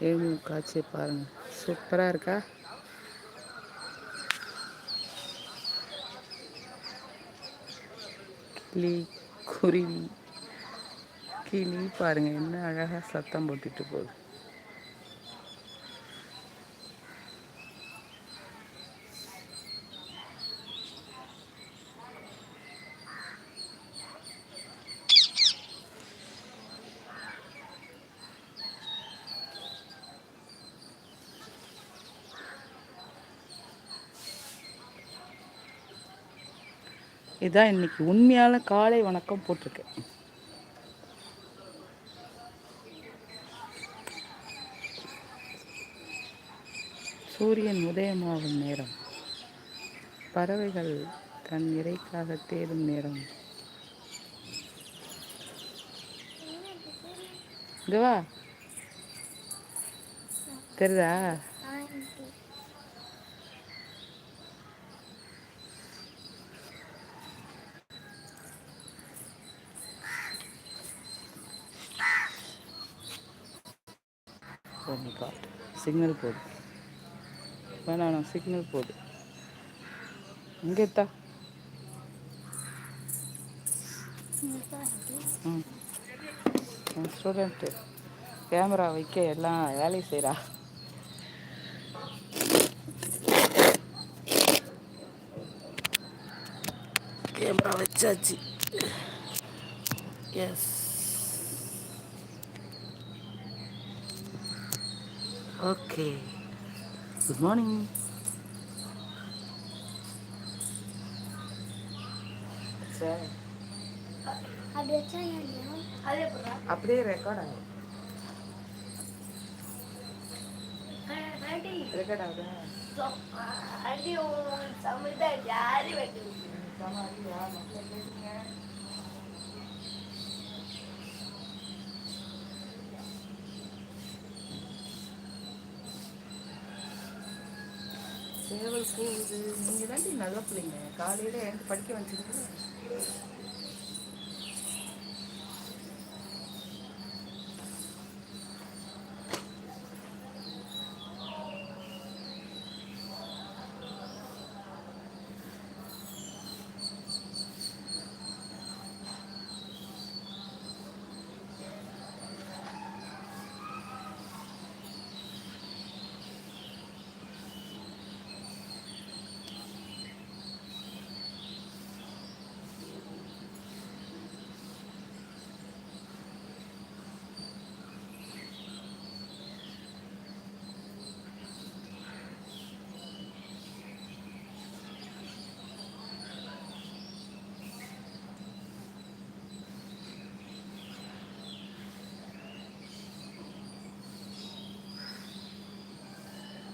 ஏழு காட்சியை பாருங்கள் சூப்பராக இருக்கா? கிளி குருவி கிளி பாருங்கள் என்ன அழகாக சத்தம் போட்டுட்டு போகுது. இதான் இன்னைக்கு உண்மையான காலை வணக்கம் போட்டிருக்கேன் சூரியன் உதயமாகும் நேரம். பறவைகள் தன் இறைக்காக தேடும் நேரம். இதுவா தெரியுதா? Oh காட்டு சிக்னல் போடு. வேணாம் சிக்னல் போடு. இங்கே தா ம். ஸ்டூடெண்ட்டு கேமரா வைக்க எல்லாம் வேலையை செய்கிறா கேமரா வச்சாச்சு. Yes okay. Good morning sir. அப்படி வச்சா ஏன் அதே போடுறா அப்படியே ரெக்கார்ட் ஆகும். ரெக்கார்ட் ஆகுதா? ஆண்டி உங்களுக்கு சமைத்தா யாரு வெட்டி சேவல் போகுது நீங்கள் தாண்டி நல்ல பிள்ளைங்க. காலையில் எனக்கு படிக்க வச்சுருக்கீங்க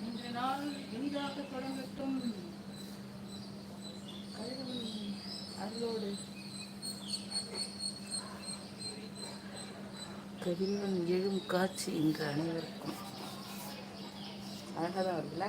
இன்று நாள் இனிதாக தொடங்கட்டும். அருளோடு. கதிரவன் எழும் காட்சி இன்று அனைவருக்கும். அழகாக தான் வருதுல்ல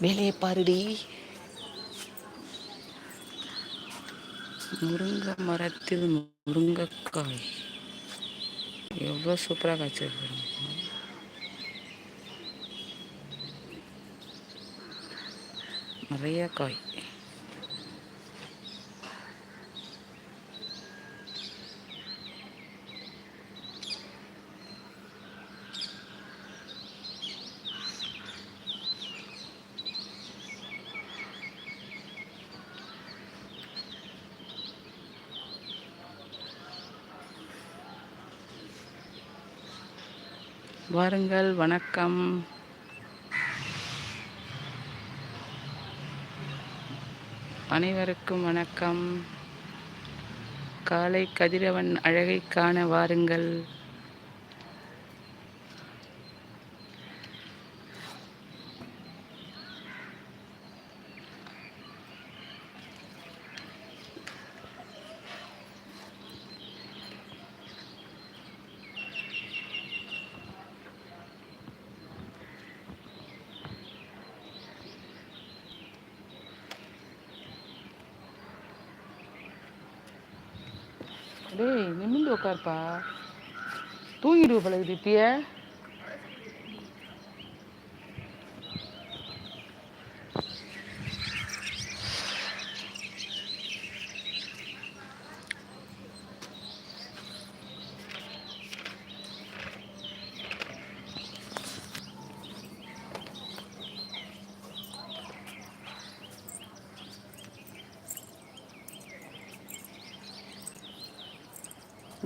வேலையை பாருடி. முருங்கை மரத்தில் முருங்கைக்காய். எவ்வளோ சூப்பராக காய்ச்சிருக்கு நிறைய காய். வாருங்கள் வணக்கம். அனைவருக்கும் வணக்கம். காலை கதிரவன் அழகை காண வாருங்கள். உட்காருப்பா தூங்கிடுவ பழகுது இப்பயே.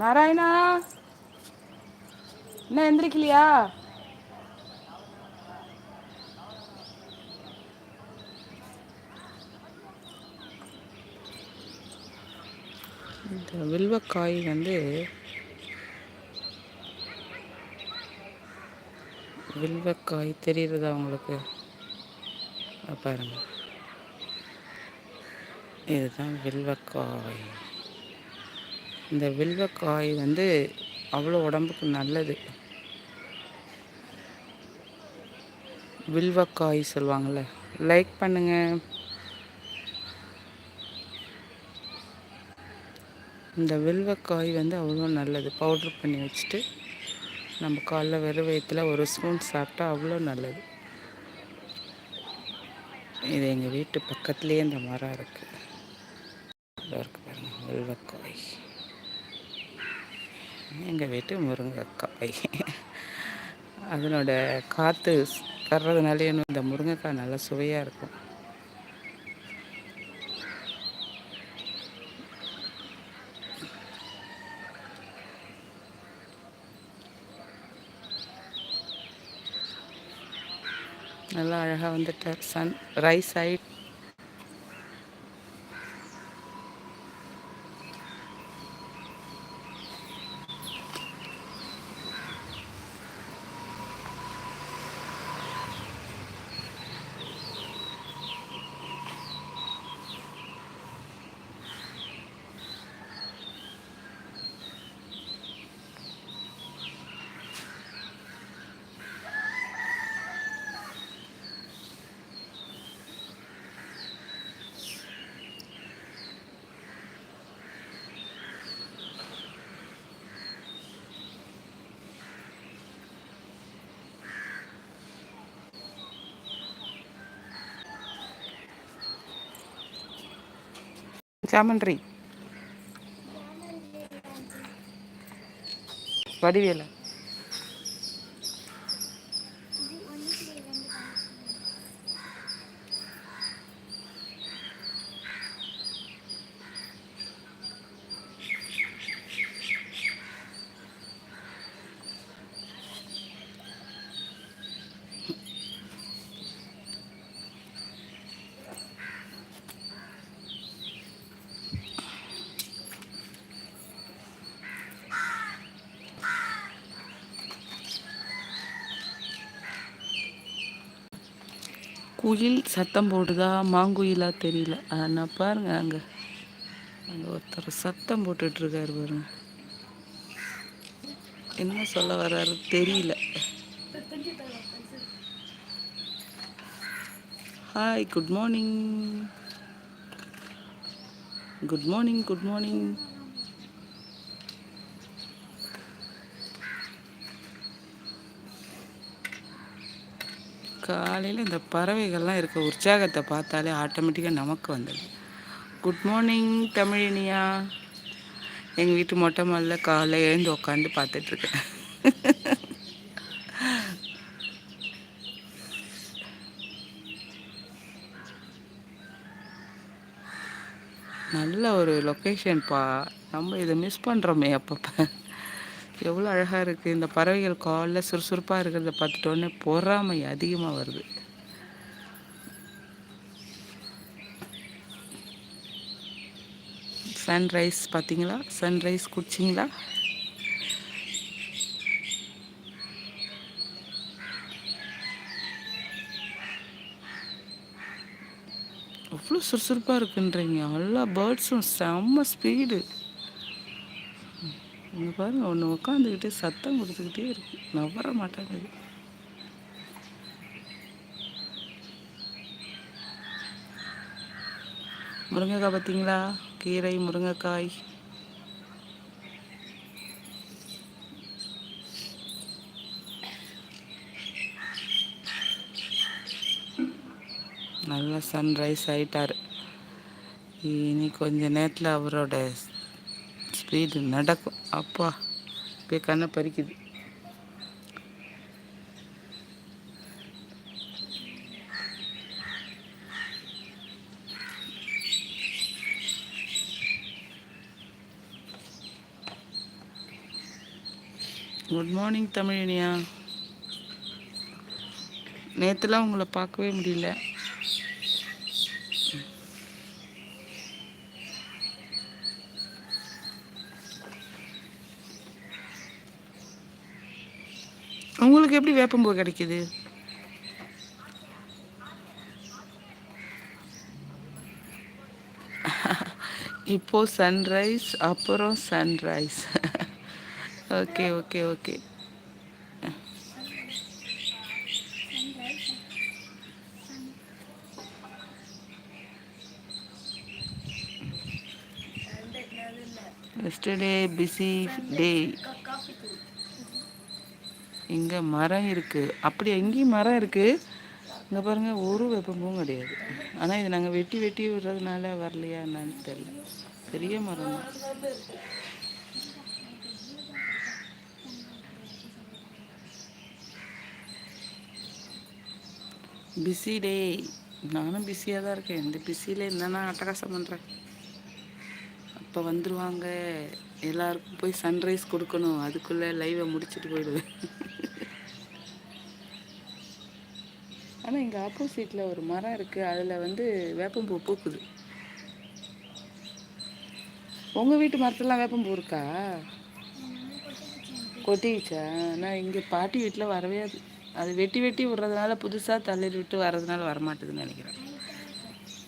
நாராயணா? என்ன எந்திரிக்கலையா? இந்த வில்வக்காய் வந்து வில்வக்காய் தெரியுறதா உங்களுக்கு? பாருங்கள் பாருங்க. இதுதான் வில்வக்காய். இந்த வில்வக்காய் வந்து அவ்வளோ உடம்புக்கு நல்லது. வில்வக்காய் சொல்லுவாங்கள்ல லைக் பண்ணுங்கள் இந்த வில்வக்காய் வந்து அவ்வளோ நல்லது. பவுட்ரு பண்ணி வச்சுட்டு நம்ம காலைல வெறும் வயிற்றுல ஒரு ஸ்பூன் சாப்பிட்டா அவ்வளோ நல்லது. இது எங்கள் வீட்டு பக்கத்துலேயே இந்த மரம் இருக்குது இருக்குது பாருங்கள் வில்வக்காய். எங்கள் வீட்டு முருங்கைக்காய் அதனோட காற்று தர்றதுனாலே இன்னும் இந்த முருங்கைக்காய் நல்லா சுவையாக இருக்கும். நல்லா அழகாக வந்துட்டார் சன். ரைஸ் ஆகிட்டு சாமன்றி வடிவேல. குயில் சத்தம் போடுதா? மாங்குயிலா தெரியல. ஆனால் பாருங்க அங்கே அங்கே ஒருத்தர் சத்தம் போட்டுட்ருக்காரு பாருங்க. என்ன சொல்ல வர்றாரு தெரியல. Hi good morning good morning good morning காலையில் இந்த பறவைகள்லாம் இருக்க உற்சாகத்தை பார்த்தாலே ஆட்டோமேட்டிக்காக நமக்கு வந்துடுது குட் மார்னிங் தமிழினியா. எங்கள் வீட்டு மொட்டை மாலில் காலைல எழுந்து உட்காந்து பார்த்துட்ருக்கேன். நல்ல ஒரு லொக்கேஷன்ப்பா நம்ம இதை மிஸ் பண்ணுறோமே அப்பப்போ. எவ்வளோ அழகாக இருக்குது இந்த பறவைகள் காலைல சுறுசுறுப்பாக இருக்கிறத பார்த்துட்டோன்னே பொறாமை அதிகமாக வருது. சன்ரைஸ் பார்த்தீங்களா? சன்ரைஸ் குடிச்சிங்களா? அவ்வளோ சுறுசுறுப்பாக இருக்குன்றீங்க. எல்லா பேர்ட்ஸும் செம்ம ஸ்பீடு இங்கே பாருங்கள் ஒன்று உட்காந்துக்கிட்டே சத்தம் கொடுத்துக்கிட்டே இருக்கு. நவர மாட்டேங்குது முருங்கைக்காய் பார்த்தீங்களா கீரை முருங்கைக்காய். நல்லா சன்ரைஸ் ஆகிட்டார் இனி கொஞ்ச நேரத்தில் அவரோட ஸ்பீடு நடக்கும். அப்பா இப்போ கண்ணை பறிக்குது. Good morning Tamiliniya. நேற்றுலாம் உங்களை பார்க்கவே முடியல. உங்களுக்கு எப்படி வேப்பம்பூ கிடைக்குது? இப்போ சன்ரைஸ் அப்புறம் sunrise okay okay okay yesterday busy day இங்கே மரம் இருக்குது அப்படி எங்கேயும் மரம் இருக்குது இங்கே பாருங்கள் ஒரு வெப்பமும் கிடையாது. ஆனால் இது நாங்கள் வெட்டி வெட்டி விடுறதுனால வரலையா என்னன்னு தெரியல. பெரிய மரம் தான். பிஸி டே நானும் பிஸியாக தான் இருக்கேன். இந்த பிஸியில் என்னென்னா அட்டகாசம் பண்ணுறேன் அப்போ வந்துடுவாங்க எல்லாருக்கும் போய் சன்ரைஸ் கொடுக்கணும். அதுக்குள்ளே லைவை முடிச்சுட்டு போயிடுவேன் ஆனால் இங்கே ஆப்போசிட்டில் ஒரு மரம் இருக்குது அதில் வந்து வேப்பம்பூ பூக்குது. உங்கள் வீட்டு மரத்துலாம் வேப்பம்பூ இருக்கா? கொட்டிடுச்சா ஆனால் இங்கே பாட்டி வீட்டில் வரவே அது அது வெட்டி வெட்டி விடுறதுனால புதுசாக தள்ளி விட்டு வர்றதுனால வரமாட்டேதுன்னு நினைக்கிறேன்.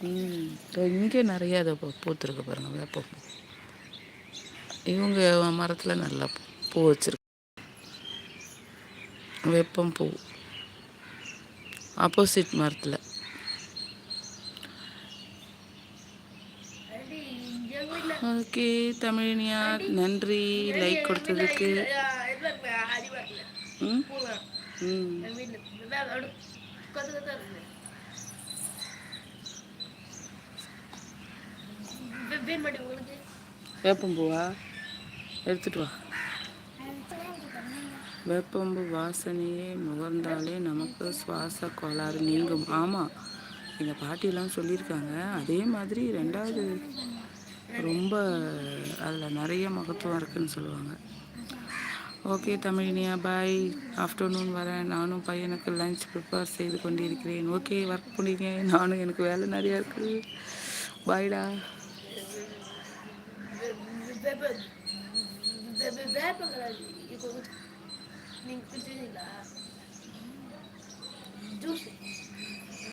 ம். இங்கே நிறைய அதை பூத்துருக்கு பாருங்கள் வேப்பம்பூ. இவங்க மரத்தில் நல்லா பூ வச்சுருக்கு. வேப்பம் பூ ஆப்போசிட் மரத்தில். ஓகே தமிழினியா நன்றி. லைக் கொடுத்ததுக்கு. ம்? ம். வேப்பம்பூவா எடுத்துட்டு வா. வேப்பம்பு வாசனையே முகர்ந்தாலே நமக்கு சுவாச கோளாறு நீங்கும் ஆமாம் எங்கள் பாட்டிலாம் சொல்லியிருக்காங்க அதே மாதிரி ரெண்டாவது ரொம்ப அதில் நிறைய மகத்துவம் இருக்குதுன்னு சொல்லுவாங்க ஓகே தமிழினியா பாய் ஆஃப்டர்நூன் வரேன் நானும் பையனுக்கு லஞ்ச் ப்ரிப்பேர் செய்து கொண்டிருக்கிறேன் ஓகே ஒர்க் பண்ணிங்க நானும் எனக்கு வேலை நிறையா இருக்குது பாய்டா ning ko din nila.